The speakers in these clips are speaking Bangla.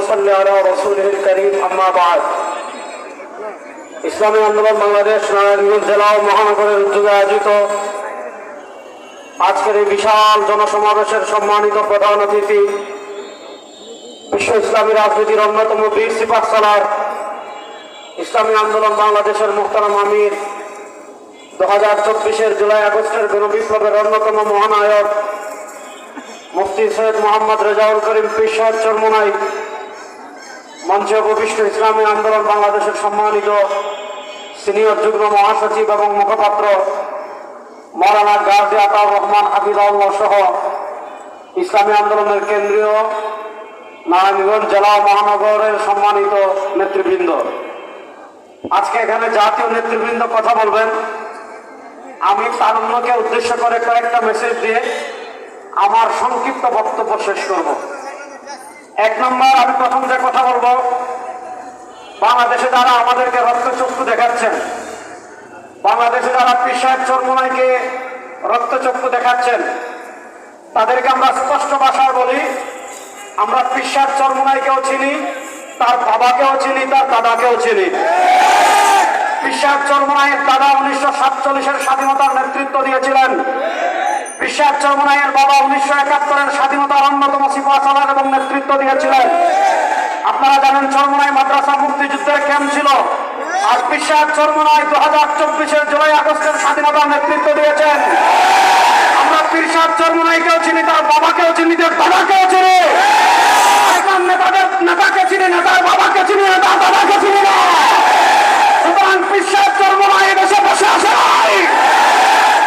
صل على رسوله الكريم أما بعد ইসলামী আন্দোলন বাংলাদেশ নারায়ণগঞ্জ জেলা ও মহানগরের উদ্যোগে আয়োজিত আজকের এই বিশাল জনসমাবেশের সম্মানিত প্রধান অতিথি বিশ্ব ইসলামী রাজনীতির অন্যতম বীর সিপাহ সালার ইসলামী আন্দোলন বাংলাদেশের মোহতারাম আমির দু হাজার চব্বিশের জুলাই আগস্টের গণবিপ্লবের অন্যতম মহানায়ক মুফতি সৈয়দ মোহাম্মদ রেজাউল করিম পীর সাহেব চরমনাই মঞ্চে উপবিষ্ট ইসলামী আন্দোলন বাংলাদেশের সম্মানিত সিনিয়র যুগ্ম মহাসচিব এবং মুখপাত্র মৌলানা গাজী আতাউর রহমান হাফিজাউল্লাহ সহ ইসলামী আন্দোলনের কেন্দ্রীয় নারায়ণগঞ্জ জেলা মহানগরের সম্মানিত নেতৃবৃন্দ। আজকে এখানে জাতীয় নেতৃবৃন্দ কথা বলবেন। আমি তারুণ্যকে উদ্দেশ্য করে কয়েকটা মেসেজ দিয়ে আমার সংক্ষিপ্ত বক্তব্য শেষ করব। এক নম্বর, আমি প্রথম যে কথা বলব, বাংলাদেশে যারা আমাদেরকে রক্তচক্ষু দেখাচ্ছেন, বাংলাদেশে যারা সাহেব চর্মনাইকে রক্তচক্ষু দেখাচ্ছেন, তাদেরকে আমরা স্পষ্ট ভাষায় বলি, আমরা সাহেব চর্মনাইকেও চিনি, তার বাবাকেও চিনি, তার দাদাকেও চিনি। সাহেব চর্মনাইয়ের দাদা উনিশশো সাতচল্লিশের স্বাধীনতার নেতৃত্ব দিয়েছিলেন। বিশ্বাস চরমনাইয়ের বাবা উনিশশো একাত্তরের স্বাধীনতার অন্যতম সিপাচালার এবং নেতৃত্ব দিয়েছিলেন। আপনারা জানেন চরমনাই মাদ্রাসা মুক্তিযুদ্ধের ক্যাম্প ছিল। আর বিশ্বাস চরমনাই দু হাজার চব্বিশের জুলাই আগস্টের স্বাধীনতার নেতৃত্ব দিয়েছেন। আমরা পিরসাদ চরমনাইকেও চিনি, তার বাবাকেও চিনি, তার দাদাকেও চিনি এখন নেতাদের নেতাকে চিনি নেতার বাবাকে চিনি নেতার দাদাকে চিনি না সুতরাং বিশ্বাস চরমনাই দেশে বসে আসে নাই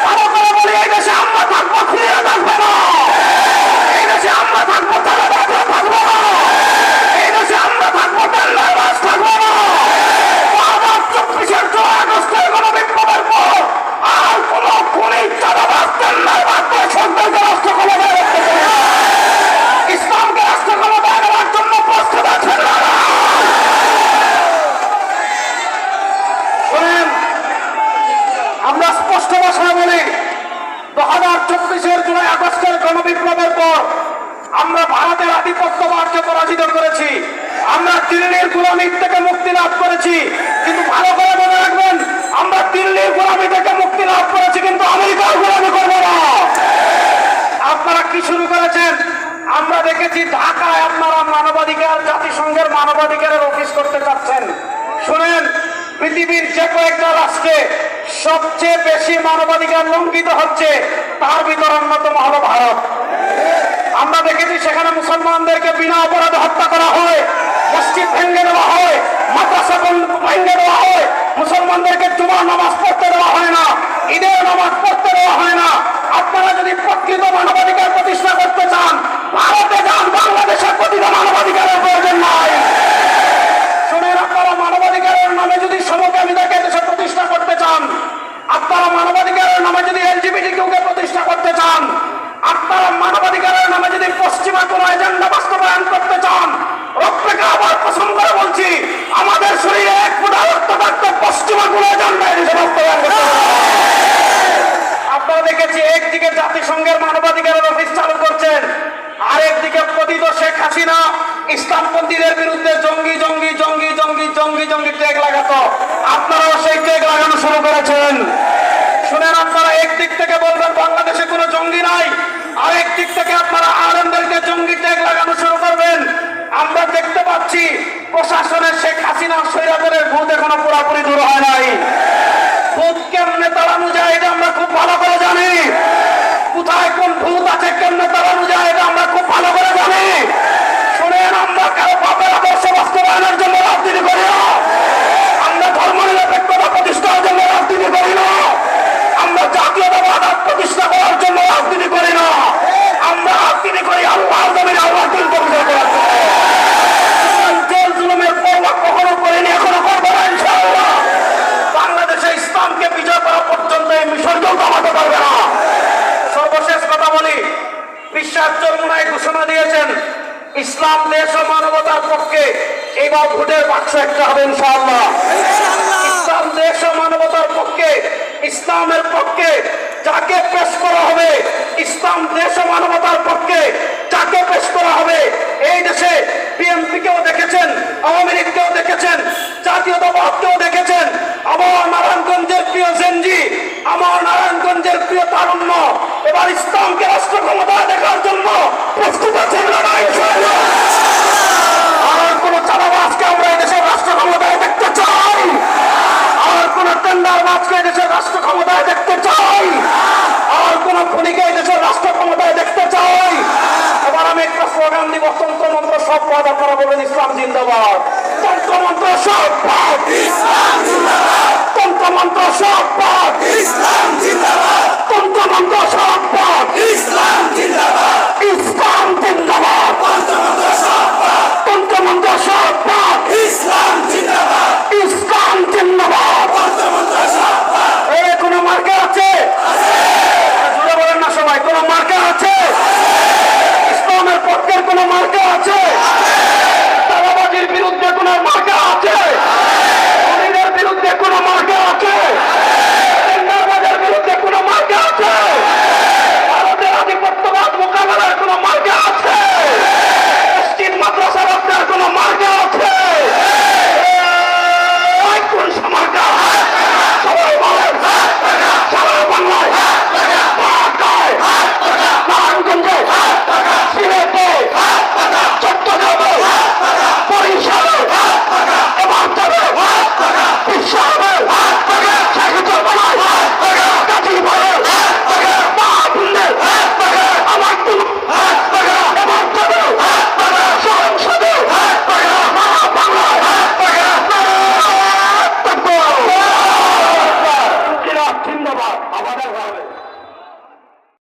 ভালো করে বলি এই দেশে আমরা থাকব খুঁড়িয়ে থাকবে না এই দেশে আমরা থাকব তারা থাকব থাকব না এই দেশে আমরা থাকব টেন্ডার বাস থাকব না দু হাজার চব্বিশের জুলাই আগস্টের গণবিপ্লবের পর আর কোন খুনি চাঁদাবাস টেন্ডার বাস করে সরকারকে রাষ্ট্র ক্ষমতায় রাখতে চায় না। ইসলামকে রাষ্ট্র ক্ষমতায় নেওয়ার জন্য প্রস্তুত আছেন না শোনেন আমরা স্পষ্ট ভাষায় বলি দু হাজার চব্বিশের জুলাই আগস্টের গণবিপ্লবের পর আমরা ভারতের আধিপত্যবাদকে পরাজিত করেছি। আমরা দিল্লির গোলামি থেকে মুক্তি লাভ করেছি। কিন্তু ভালো করে মনে রাখবেন, আমরা দিল্লির গোলামি থেকে মুক্তি লাভ করেছি, কিন্তু আমেরিকার গোলামি করব না। আপনারা কি শুরু করেছেন? আমরা দেখেছি ঢাকায় আপনারা মানবাধিকার, জাতিসংঘের মানবাধিকারের অফিস করতে চাচ্ছেন। শুনেন, পৃথিবীর যে কয়েকটা রাষ্ট্রে সবচেয়ে বেশি মানবাধিকার লঙ্ঘিত হচ্ছে তার ভিতর অন্যতম হলো ভারত আমরা দেখেছি সেখানে মুসলমানদেরকে বিনা অপরাধে হত্যা করা হয়, মসজিদ ভেঙে দেওয়া হয়, মাদ্রাসা ভেঙে দেওয়া হয়, মুসলমানদেরকে জুমার নামাজ পড়তে দেওয়া হয় না ঈদের নামাজ পড়তে দেওয়া হয় না। আপনারা যদি প্রকৃত মানবাধিকার প্রতিষ্ঠা করতে চান, ভারতে যান, বাংলাদেশের প্রতিটা মানবাধিকারের প্রয়োজন নাই শুনেন আপনারা মানবাধিকারের নামে যদি সমকামীদেরকে দেশে প্রতিষ্ঠা করতে চান আপনারা মানবাধিকারের নামে যদি এলজিবিটি কেউকে প্রতিষ্ঠা করতে চান আপনারা মানবাধিকারের নামে যদি পশ্চিমা কোন এজেন্ডা বাস্তবায়ন করতে চান রক্তকে আবার পছন্দ করে বলছি আমাদের শরীরে এক ফুটা রক্ত থাকতে পশ্চিমা কোন এজেন্ডা এদেশে বাস্তবায়ন করতে হবে না। আপনারা দেখেছি একদিকে জাতিসংঘের মানবাধিকারের অফিস চালু করছেন আরেকদিকে পতিত শেখ হাসিনা ইসলামপন্থীদের বিরুদ্ধে জঙ্গি জঙ্গি জঙ্গি জঙ্গি জঙ্গি জঙ্গি ট্যাগ লাগাতো আপনারাও সেই ট্যাগ লাগানো শুরু করেছেন। শুনেন আপনারা একদিক থেকে বলবেন, বাংলাদেশে কোনো জঙ্গি নাই। আরেক দিক থেকে আপনারা আলেমদেরকে জঙ্গি ট্যাগ লাগানো শুরু করবেন। আমরা দেখতে পাচ্ছি প্রশাসনের শেখ হাসিনা সৈরাদের ভূত এখনও পুরোপুরি দূর হয় নাই। ভূত কেমনে তাড়ানো যায় ইসলাম দেশ ও মানবতার পক্ষে এবার ভোটের বাক্স একটা হবে ইনশাআল্লাহ। ইসলাম দেশ ও মানবতার পক্ষে ইসলামের পক্ষে যাকে পেশ করা হবে ইসলাম দেশ ও মানবতার পক্ষে যাকে পেশ করা হবে এই দেশে বিএনপিকেও দেখেছেন আওয়ামী লীগকেও দেখেছেন জাতীয়তাবাদকেও দেখেছেন। আমার নারায়ণগঞ্জের প্রিয় জেনজি আমার নারায়ণগঞ্জের প্রিয় তারুণ্য এবার ইসলামকে রাষ্ট্র ক্ষমতা দেখার জন্য প্রস্তুত আছেন লড়াই